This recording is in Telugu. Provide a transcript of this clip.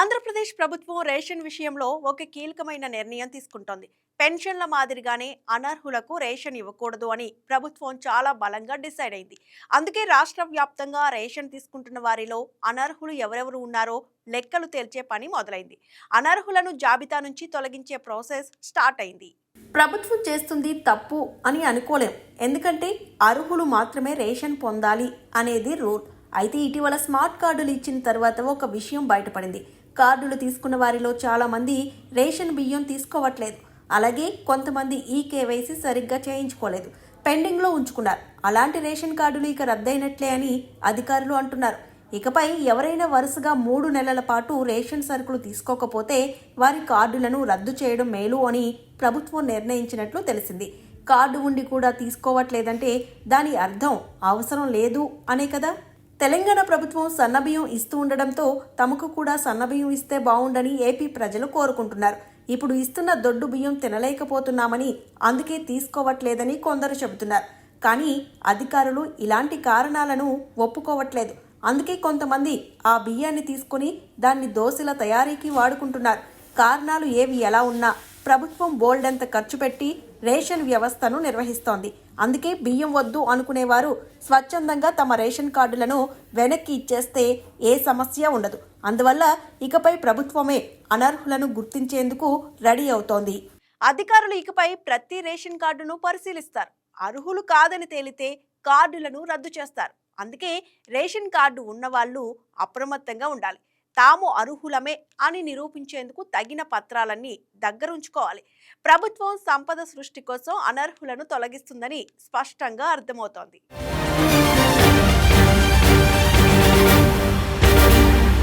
ఆంధ్రప్రదేశ్ ప్రభుత్వం రేషన్ విషయంలో ఒక కీలకమైన నిర్ణయం తీసుకుంటోంది. పెన్షన్ల మాదిరిగానే అనర్హులకు రేషన్ ఇవ్వకూడదు అని ప్రభుత్వం చాలా బలంగా డిసైడ్ అయింది. అందుకే రాష్ట్ర వ్యాప్తంగా రేషన్ తీసుకుంటున్న వారిలో అనర్హులు ఎవరెవరు ఉన్నారో లెక్కలు తేల్చే పని మొదలైంది. అనర్హులను జాబితా నుంచి తొలగించే ప్రాసెస్ స్టార్ట్ అయింది. ప్రభుత్వం చేస్తుంది తప్పు అని అనుకోలేం. ఎందుకంటే అర్హులు మాత్రమే రేషన్ పొందాలి అనేది రూల్. అయితే ఇటీవల స్మార్ట్ కార్డులు ఇచ్చిన తర్వాత ఒక విషయం బయటపడింది. కార్డులు తీసుకున్న వారిలో చాలామంది రేషన్ బియ్యం తీసుకోవట్లేదు. అలాగే కొంతమంది ఈ కేవైసీ సరిగ్గా చేయించుకోలేదు. పెండింగ్లో ఉంచుకున్నారు. అలాంటి రేషన్ కార్డులు ఇక రద్దయినట్లే అని అధికారులు అంటున్నారు. ఇకపై ఎవరైనా వరుసగా మూడు నెలల పాటు రేషన్ సరుకులు తీసుకోకపోతే వారి కార్డులను రద్దు చేయడం మేలు అని ప్రభుత్వం నిర్ణయించినట్లు తెలిసింది. కార్డు ఉండి కూడా తీసుకోవట్లేదంటే దాని అర్థం అవసరం లేదు అనే కదా? తెలంగాణ ప్రభుత్వం సన్నబియ్యం ఇస్తూ ఉండడంతో తమకు కూడా సన్నబియ్యం ఇస్తే బాగుండని ఏపీ ప్రజలు కోరుకుంటున్నారు. ఇప్పుడు ఇస్తున్న దొడ్డు బియ్యం తినలేకపోతున్నామని అందుకే తీసుకోవట్లేదని కొందరు చెబుతున్నారు. కానీ అధికారులు ఇలాంటి కారణాలను ఒప్పుకోవట్లేదు. అందుకే కొంతమంది ఆ బియ్యాన్ని తీసుకుని దాన్ని దోశల తయారీకి వాడుకుంటున్నారు. కారణాలు ఏవి ఎలా ఉన్నా ప్రభుత్వం బోల్డంత ఖర్చు పెట్టి రేషన్ వ్యవస్థను నిర్వహిస్తోంది. అందుకే బియ్యం వద్దు అనుకునేవారు స్వచ్ఛందంగా తమ రేషన్ కార్డులను వెనక్కి ఇచ్చేస్తే ఏ సమస్య ఉండదు. అందువల్ల ఇకపై ప్రభుత్వమే అనర్హులను గుర్తించేందుకు రెడీ అవుతోంది. అధికారులు ఇకపై ప్రతి రేషన్ కార్డును పరిశీలిస్తారు. అర్హులు కాదని తేలితే కార్డులను రద్దు చేస్తారు. అందుకే రేషన్ కార్డు ఉన్నవాళ్ళు అప్రమత్తంగా ఉండాలి. తాము అర్హులమే అని నిరూపించేందుకు తగిన పత్రాలన్నీ దగ్గరుంచుకోవాలి. ప్రభుత్వం సంపద సృష్టి కోసం అనర్హులను తొలగిస్తుందని స్పష్టంగా అర్థమవుతోంది.